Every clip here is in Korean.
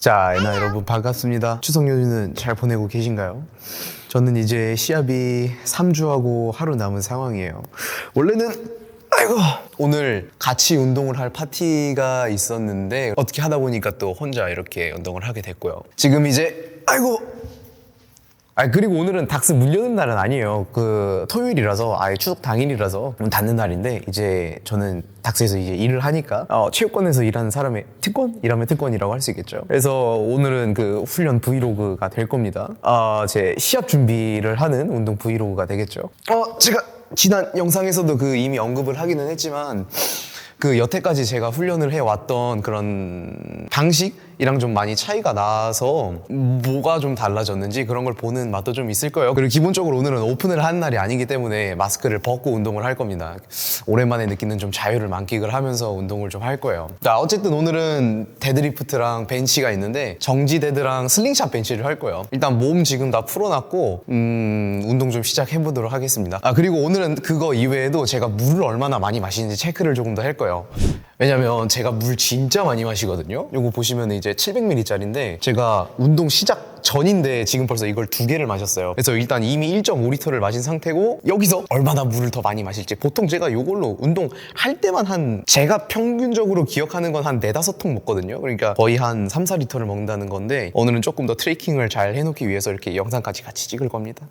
자, 애나 여러분 반갑습니다. 추석 연휴는 잘 보내고 계신가요? 저는 이제 시합이 3주하고 하루 남은 상황이에요. 원래는 아이고 오늘 같이 운동을 할 파티가 있었는데 어떻게 하다 보니까 또 혼자 이렇게 운동을 하게 됐고요. 지금 이제 아이고 아 그리고 오늘은 닥스 문 여는 날은 아니에요. 그 토요일이라서 아예 추석 당일이라서 문 닫는 날인데 이제 저는 닥스에서 이제 일을 하니까 어, 체육관에서 일하는 사람의 특권이라면 특권이라고 할 수 있겠죠. 그래서 오늘은 그 훈련 브이로그가 될 겁니다. 아, 제 시합 준비를 하는 운동 브이로그가 되겠죠. 어 제가 지난 영상에서도 그 이미 언급을 하기는 했지만 그 여태까지 제가 훈련을 해왔던 그런 방식 이랑 좀 많이 차이가 나서 뭐가 좀 달라졌는지 그런 걸 보는 맛도 좀 있을 거예요. 그리고 기본적으로 오늘은 오픈을 한 날이 아니기 때문에 마스크를 벗고 운동을 할 겁니다. 오랜만에 느끼는 좀 자유를 만끽을 하면서 운동을 좀 할 거예요. 자, 어쨌든 오늘은 데드리프트랑 벤치가 있는데 정지 데드랑 슬링샷 벤치를 할 거예요. 일단 몸 지금 다 풀어놨고 음, 운동 좀 시작해 보도록 하겠습니다. 아 그리고 오늘은 그거 이외에도 제가 물을 얼마나 많이 마시는지 체크를 조금 더 할 거예요. 왜냐면 제가 물 진짜 많이 마시거든요. 요거 보시면 이제 700ml짜리인데 제가 운동 시작 전인데 지금 벌써 이걸 두 개를 마셨어요. 그래서 일단 이미 1.5리터를 마신 상태고 여기서 얼마나 물을 더 많이 마실지 보통 제가 요걸로 운동 할 때만 한 제가 평균적으로 기억하는 건 한 네다섯 통 먹거든요. 그러니까 거의 한 3, 4리터를 먹는다는 건데 오늘은 조금 더 트레이킹을 잘 해놓기 위해서 이렇게 영상까지 같이 찍을 겁니다.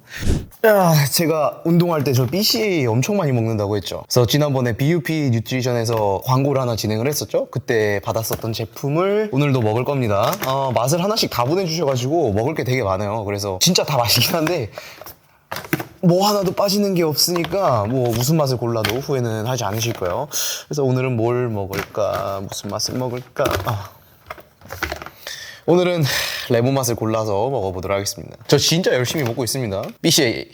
야, 제가 운동할 때 저 BCA 엄청 많이 먹는다고 했죠. 그래서 지난번에 BUP 뉴트리션에서 광고를 하나 진행을 했었죠. 그때 받았었던 제품을 오늘도 먹을 겁니다. 어, 맛을 하나씩 다 보내주셔가지고 먹을 게 되게 많아요. 그래서 진짜 다 맛있긴 한데 뭐 하나도 빠지는 게 없으니까 뭐 무슨 맛을 골라도 후회는 하지 않으실 거예요. 그래서 오늘은 뭘 먹을까, 무슨 맛을 먹을까. 아. 오늘은 레몬 맛을 골라서 먹어보도록 하겠습니다. 저 진짜 열심히 먹고 있습니다. BCA.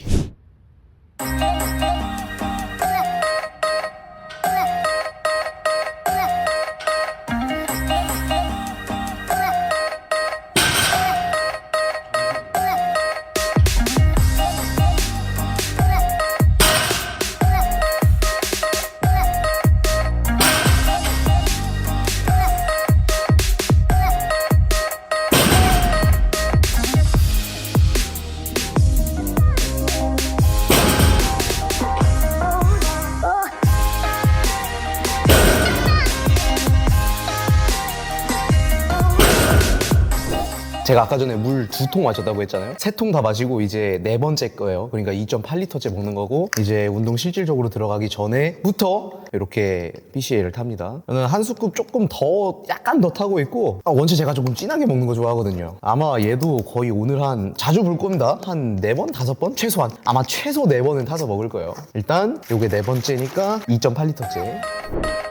제가 아까 전에 물 두 통 마셨다고 했잖아요. 세 통 다 마시고 이제 네 번째 거예요. 그러니까 2.8리터째 먹는 거고 이제 운동 실질적으로 들어가기 전에부터 이렇게 BCA를 탑니다. 저는 한 스쿱 조금 더 약간 더 타고 있고 아, 원체 제가 조금 진하게 먹는 거 좋아하거든요. 아마 얘도 거의 오늘 한 자주 볼 겁니다. 한 네 번, 다섯 번 최소한 아마 최소 네 번은 타서 먹을 거예요. 일단 요게 네 번째니까 2.8리터째.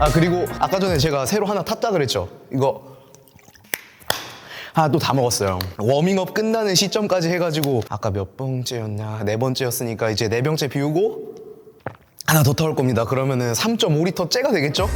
아 그리고 아까 전에 제가 새로 하나 탔다 그랬죠? 이거 아또다 먹었어요. 워밍업 끝나는 시점까지 해가지고 아까 몇 번째였냐 네 번째였으니까 이제 네 병째 비우고 하나 더 타올 겁니다. 그러면은 3.5리터 째가 되겠죠?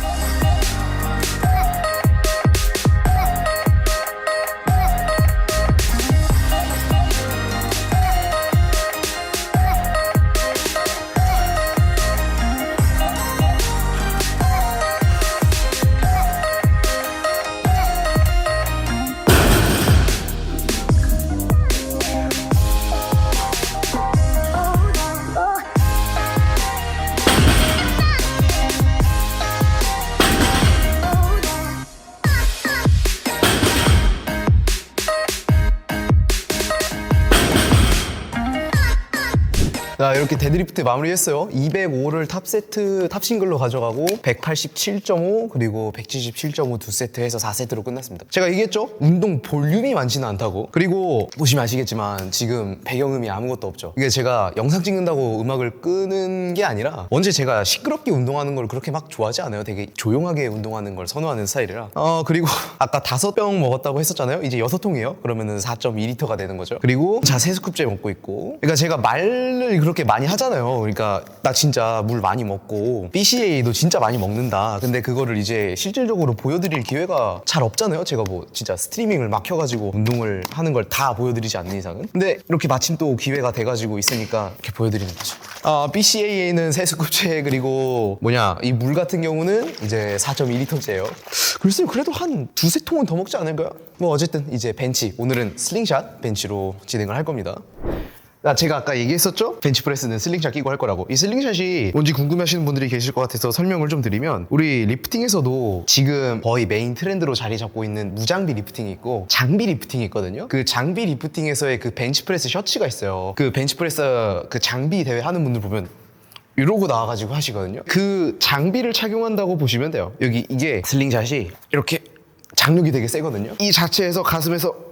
자 이렇게 데드리프트 마무리했어요. 205를 탑 세트 탑 싱글로 가져가고 187.5 그리고 177.5 두 세트 해서 4세트로 끝났습니다. 제가 얘기했죠? 운동 볼륨이 많지는 않다고. 그리고 보시면 아시겠지만 지금 배경음이 아무것도 없죠. 이게 제가 영상 찍는다고 음악을 끄는 게 아니라 원체 제가 시끄럽게 운동하는 걸 그렇게 막 좋아하지 않아요? 되게 조용하게 운동하는 걸 선호하는 스타일이라. 어 그리고 아까 다섯 병 먹었다고 했었잖아요? 이제 여섯 통이에요? 그러면은 4.2리터가 되는 거죠. 그리고 자세 스쿱째 먹고 있고. 그러니까 제가 말을 그렇게 그렇게 많이 하잖아요. 그러니까 나 진짜 물 많이 먹고 BCA도 진짜 많이 먹는다. 근데 그거를 이제 실질적으로 보여드릴 기회가 잘 없잖아요. 제가 뭐 진짜 스트리밍을 막 켜가지고 운동을 하는 걸 다 보여드리지 않는 이상은. 근데 이렇게 마침 또 기회가 돼가지고 있으니까 이렇게 보여드리는 거죠. 아 BCAA는 세스쿠체 그리고 뭐냐 이 물 같은 경우는 이제 4.2리터째예요. 글쎄요 그래도 한 두세 통은 더 먹지 않을까요? 뭐 어쨌든 이제 벤치 오늘은 슬링샷 벤치로 진행을 할 겁니다. 아, 제가 아까 얘기했었죠? 벤치프레스는 슬링샷 끼고 할 거라고. 이 슬링샷이 뭔지 궁금해하시는 분들이 계실 것 같아서 설명을 좀 드리면 우리 리프팅에서도 지금 거의 메인 트렌드로 자리 잡고 있는 무장비 리프팅이 있고 장비 리프팅이 있거든요. 그 장비 리프팅에서의 그 벤치프레스 셔츠가 있어요. 그 벤치프레스 그 장비 대회 하는 분들 보면 이러고 나와가지고 하시거든요. 그 장비를 착용한다고 보시면 돼요. 여기 이게 슬링샷이 이렇게 장력이 되게 세거든요. 이 자체에서 가슴에서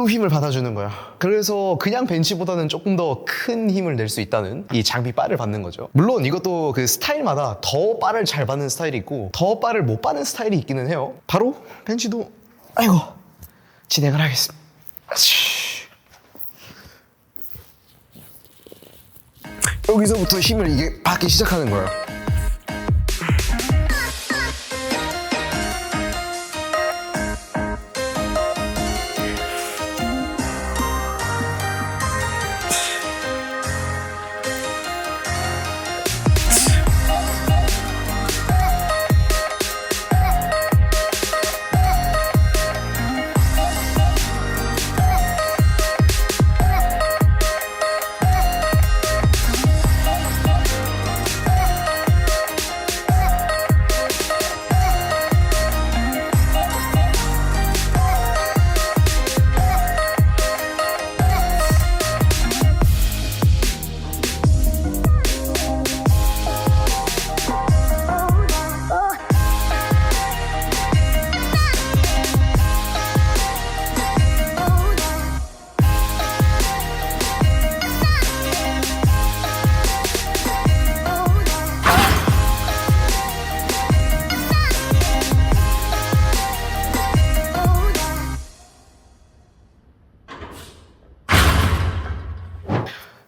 요 힘을 받아주는 거야. 그래서 그냥 벤치보다는 조금 더 큰 힘을 낼 수 있다는 이 장비 바를 받는 거죠. 물론 이것도 그 스타일마다 더 바를 잘 받는 스타일이 있고 더 바를 못 받는 스타일이 있기는 해요. 바로 벤치도 아이고 진행을 하겠습니다. 여기서부터 힘을 이게 받기 시작하는 거야.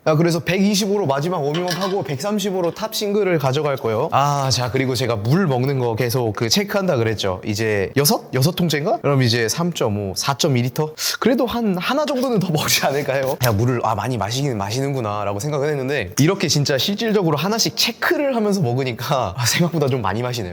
야, 그래서 125로 마지막 워밍업 하고 135로 탑 싱글을 가져갈 거예요. 아, 자, 그리고 제가 물 먹는 거 계속 그 체크한다 그랬죠. 이제 여섯? 여섯 통째인가? 그럼 이제 3.5, 4.2리터? 그래도 한 하나 정도는 더 먹지 않을까요? 야, 물을 아, 많이 마시긴 마시는구나 라고 생각을 했는데 이렇게 진짜 실질적으로 하나씩 체크를 하면서 먹으니까 아, 생각보다 좀 많이 마시네요.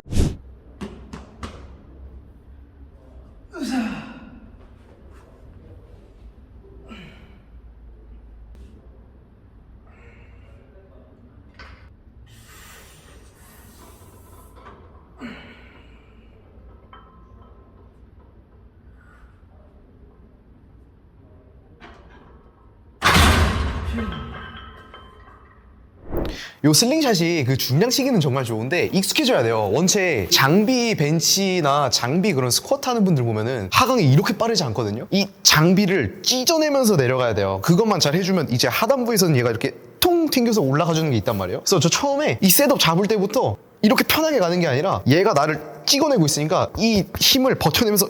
요 슬링샷이 그 중량치기는 정말 좋은데 익숙해져야 돼요. 원체 장비 벤치나 장비 그런 스쿼트 하는 분들 보면은 하강이 이렇게 빠르지 않거든요. 이 장비를 찢어내면서 내려가야 돼요. 그것만 잘 해주면 이제 하단부에서는 얘가 이렇게 통 튕겨서 올라가 주는 게 있단 말이에요. 그래서 저 처음에 이 셋업 잡을 때부터 이렇게 편하게 가는 게 아니라 얘가 나를 찍어내고 있으니까 이 힘을 버텨내면서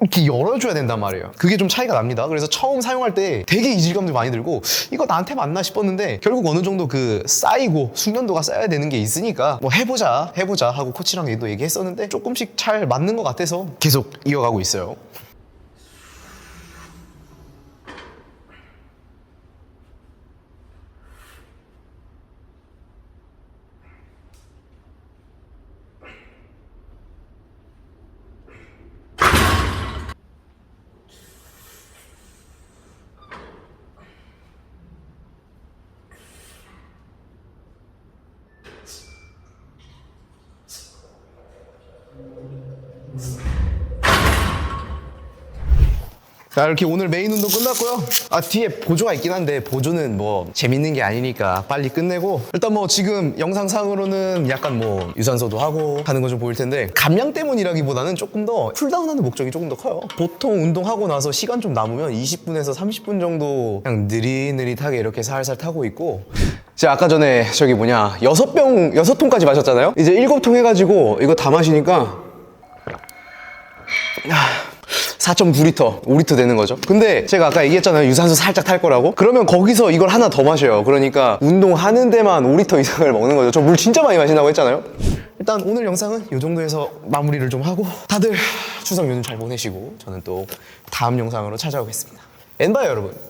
이렇게 열어줘야 된단 말이에요. 그게 좀 차이가 납니다. 그래서 처음 사용할 때 되게 이질감도 많이 들고 이거 나한테 맞나 싶었는데 결국 어느 정도 그 쌓이고 숙련도가 쌓여야 되는 게 있으니까 뭐 해보자 해보자 하고 코치랑 얘도 얘기했었는데 조금씩 잘 맞는 것 같아서 계속 이어가고 있어요. 자 이렇게 오늘 메인 운동 끝났고요. 아 뒤에 보조가 있긴 한데 보조는 뭐 재밌는 게 아니니까 빨리 끝내고 일단 뭐 지금 영상상으로는 약간 뭐 유산소도 하고 하는 거 좀 보일 텐데 감량 때문이라기보다는 조금 더 쿨다운하는 목적이 조금 더 커요. 보통 운동하고 나서 시간 좀 남으면 20분에서 30분 정도 그냥 느릿느릿하게 이렇게 살살 타고 있고. 제가 아까 전에 저기 뭐냐 여섯 병 여섯 통까지 마셨잖아요? 이제 일곱 통 해가지고 이거 다 마시니까 4.9리터, 5리터 되는 거죠. 근데 제가 아까 얘기했잖아요. 유산소 살짝 탈 거라고. 그러면 거기서 이걸 하나 더 마셔요. 그러니까 운동하는 데만 5리터 이상을 먹는 거죠. 저 물 진짜 많이 마신다고 했잖아요. 일단 오늘 영상은 이 정도에서 마무리를 좀 하고 다들 추석 연휴 잘 보내시고 저는 또 다음 영상으로 찾아오겠습니다. 엔바이 여러분.